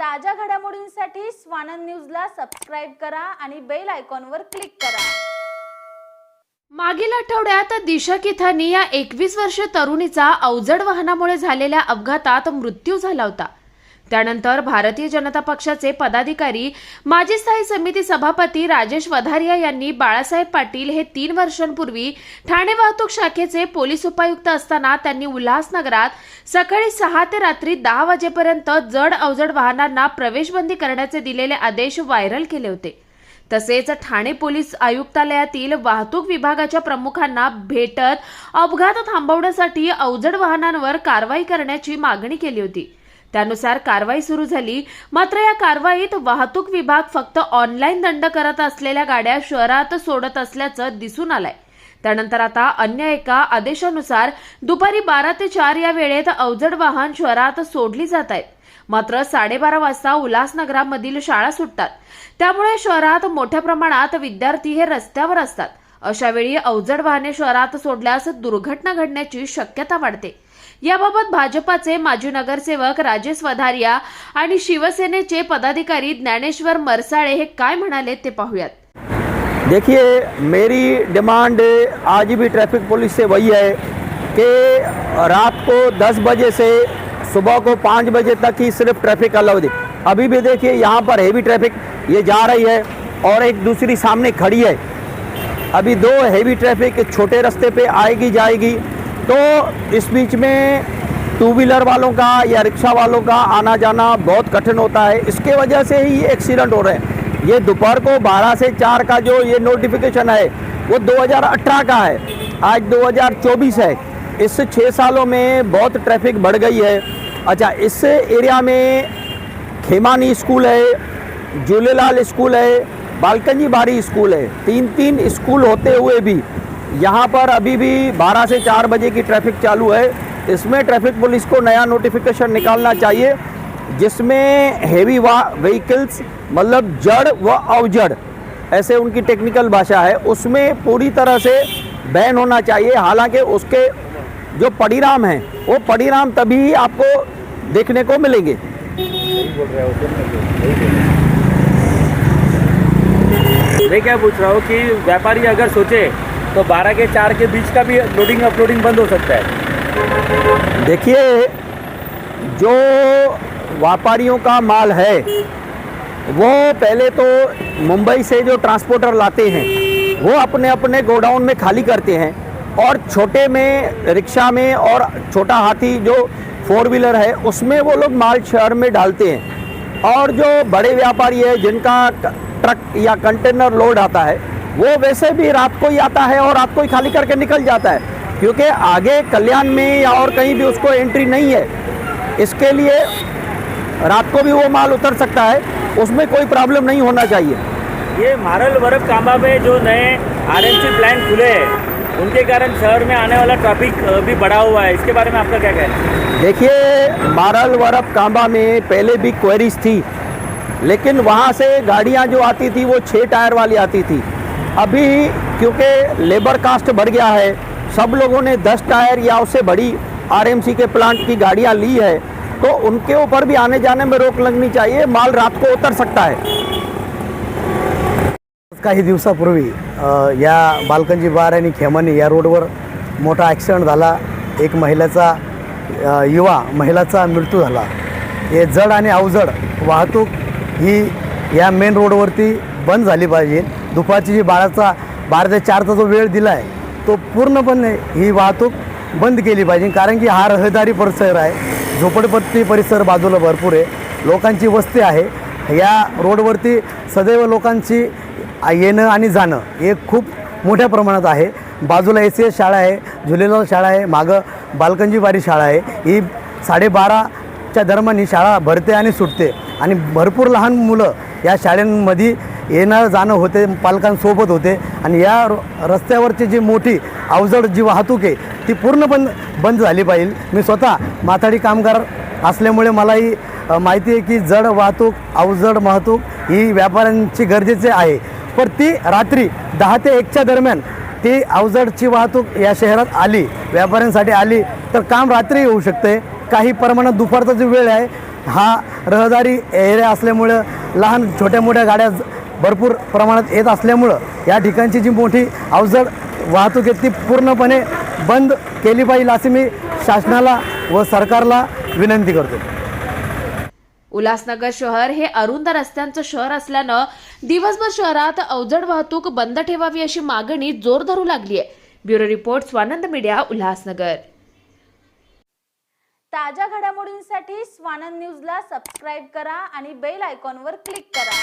ताज्या घडामोडींसाठी स्वानंद न्यूजला सबस्क्राईब करा आणि बेल आयकॉनवर क्लिक करा. मागील आठवड्यात दिशा किथानी या एकवीस वर्ष तरुणीचा अवजड वाहनामुळे झालेल्या अपघातात मृत्यू झाला होता. त्यानंतर भारतीय जनता पक्षाचे पदाधिकारी माजी स्थायी समिती सभापती राजेश वधारिया यांनी बाळासाहेब पाटील हे तीन वर्षांपूर्वी ठाणे वाहतूक शाखेचे पोलीस उपायुक्त असताना त्यांनी उल्हासनगरात सकाळी सहा ते रात्री दहा वाजेपर्यंत जड अवजड वाहनांना प्रवेशबंदी करण्याचे दिलेले आदेश व्हायरल केले होते. तसेच ठाणे पोलीस आयुक्तालयातील वाहतूक विभागाच्या प्रमुखांना भेटत अपघात थांबवण्यासाठी अवजड वाहनांवर कारवाई करण्याची मागणी केली होती. त्यानुसार कारवाई सुरू झाली. मात्र या कारवाईत वाहतूक विभाग फक्त ऑनलाईन दंड करत असलेल्या गाड्या शहरात सोडत असल्याचं दिसून आलंय. त्यानंतर आता अन्य एका आदेशानुसार दुपारी बारा ते चार या वेळेत अवजड वाहन शहरात सोडली जात आहेत. मात्र साडेबारा वाजता उल्हासनगरामधील शाळा सुटतात. त्यामुळे शहरात मोठ्या प्रमाणात विद्यार्थी हे रस्त्यावर असतात. अशावेळी अवजड वाहने शहरात सोडल्यास दुर्घटना घडण्याची शक्यता वाढते. याबाबत भाजपाचे माजी नगरसेवक राजेश वधारिया आणि शिवसेनेचे पदाधिकारी ज्ञानेश्वर मरसाळे हे काय म्हणाले ते पाहूयात. देखिए मेरी डिमांड आज भी ट्रैफिक पुलिस से वही है कि रात को 10 बजे से सुबह को 5 बजे तक ही सिर्फ ट्रैफिक अलाउ दे अभी भी देखिए यहाँ पर हैवी ट्रैफिक ये जा रही है और एक दूसरी सामने खड़ी है। अभी दो हैवी ट्रैफिक छोटे रास्ते पे आएगी जाएगी। तो इस बीच में टू व्हीलर वालों का या रिक्शा वालों का आना जाना बहुत कठिन होता है। इसके वजह से ही ये एक्सीडेंट हो रहे हैं। ये दोपहर को 12 से 4 का जो ये नोटिफिकेशन है, वो 2018 का है। आज 2024 है। इस छः सालों में बहुत ट्रैफ़िक बढ़ गई है। अच्छा इस एरिया में खेमानी स्कूल है, झूलेलाल स्कूल है बालकंजी बारी स्कूल है। तीन तीन स्कूल होते हुए भी यहाँ पर अभी भी 12 से 4 बजे की ट्रैफ़िक चालू है। इसमें ट्रैफ़िक पुलिस को नया नोटिफिकेशन निकालना चाहिए, जिसमें हेवी व्हीकल्स मतलब जड़ व अवजड़, ऐसे उनकी टेक्निकल भाषा है, उसमें पूरी तरह से बैन होना चाहिए। हालाँकि उसके जो परिणाम हैं, वो परिणाम तभी आपको देखने को मिलेंगे। मैं क्या पूछ रहा हूँ कि व्यापारी अगर सोचे तो 12 के 4 के बीच का भी लोडिंग अपलोडिंग बंद हो सकता है। देखिए, जो व्यापारियों का माल है, वो पहले तो मुंबई से जो ट्रांसपोर्टर लाते हैं, वो अपने अपने गोडाउन में खाली करते हैं और छोटे में, रिक्शा में और छोटा हाथी जो फोर व्हीलर है, उसमें वो लोग माल शहर में डालते हैं। और जो बड़े व्यापारी है, जिनका ट्रक या कंटेनर लोड आता है वो वैसे भी रात को ही आता है और रात को ही खाली करके निकल जाता है। क्योंकि आगे कल्याण में या और कहीं भी उसको एंट्री नहीं है। इसके लिए रात को भी वो माल उतर सकता है। उसमें कोई प्रॉब्लम नहीं होना चाहिए। ये मारल वरब कांबा में जो नए आरएमसी प्लांट खुले हैं उनके कारण शहर में आने वाला ट्रैफ़िक भी बढ़ा हुआ है। इसके बारे में आपका क्या कहना है? देखिए मारल वरब कांबा में पहले भी क्वेरीज थी लेकिन वहाँ से गाड़ियाँ जो आती थी वो छः टायर वाली आती थी। अभी क्योंकि लेबर कास्ट बढ़ गया है सब लोगों ने 10 टायर या उससे बड़ी आरएमसी के प्लांट की गाड़ियाँ ली है तो उनके ऊपर भी आने जाने में रोक लगनी चाहिए माल रात को उतर सकता है। काही दिवसापूर्वी या बालकंजी बार आणि खेमानी या रोडवर मोठा ॲक्सिडेंट झाला. एक महिलेचा युवा महिलाचा मृत्यू झाला. हे जड आणि अवजड वाहतूक ही या मेन रोडवरती बंद झाली पाहिजे. दुपारची जी बाराचा बारा ते चारचा जो वेळ दिला आहे तो पूर्णपणे ही वाहतूक बंद केली पाहिजे. कारण की हा रहदारी परिसर आहे. झोपडपट्टी परिसर बाजूला भरपूर आहे. लोकांची वस्ती आहे. या रोडवरती सदैव लोकांची येणं आणि जाणं हे खूप मोठ्या प्रमाणात आहे. बाजूला एस सी एस शाळा आहे. झुलेलाल शाळा आहे. मागं बालकंजीबारी शाळा आहे. ही साडेबाराच्या दरम्यान ही शाळा भरते आणि सुटते. आणि भरपूर लहान मुलं या शाळांमध्ये येणं जाणं होते पालकांसोबत होते. आणि या र- रस्त्यावरची जी मोठी अवजड जी वाहतूक आहे ती पूर्ण बंद झाली पाहिजे. मी स्वतः माथाडी कामगार असल्यामुळे मलाही माहिती आहे की जड वाहतूक अवजड वाहतूक ही व्यापाऱ्यांची गरजेचे आहे. पण ती रात्री दहा ते एकच्या दरम्यान ती अवजडची वाहतूक या शहरात आली व्यापाऱ्यांसाठी आली तर काम रात्री होऊ शकते. काही प्रमाणात दुपारचा जो वेळ आहे हा रहदारी एरिया असल्यामुळं लहान छोट्या मोठ्या गाड्या भरपूर प्रमाणात येत असल्यामुळं या ठिकाणची जी मोठी अवजड वाहतूक आहे ती पूर्णपणे बंद केली पाहिजे अशी मी शासनाला व सरकारला विनंती करतो. उल्हासनगर शहर हे अरुंद रस्त्यांचं शहर असल्यानं दिवसभर शहरात अवजड वाहतूक बंद ठेवावी अशी मागणी जोर धरू लागली आहे bureau report Swanand media Ulhasnagar. ताज्या घडामोडींसाठी स्वानंद न्यूजला सबस्क्राईब करा आणि बेल आयकॉनवर क्लिक करा.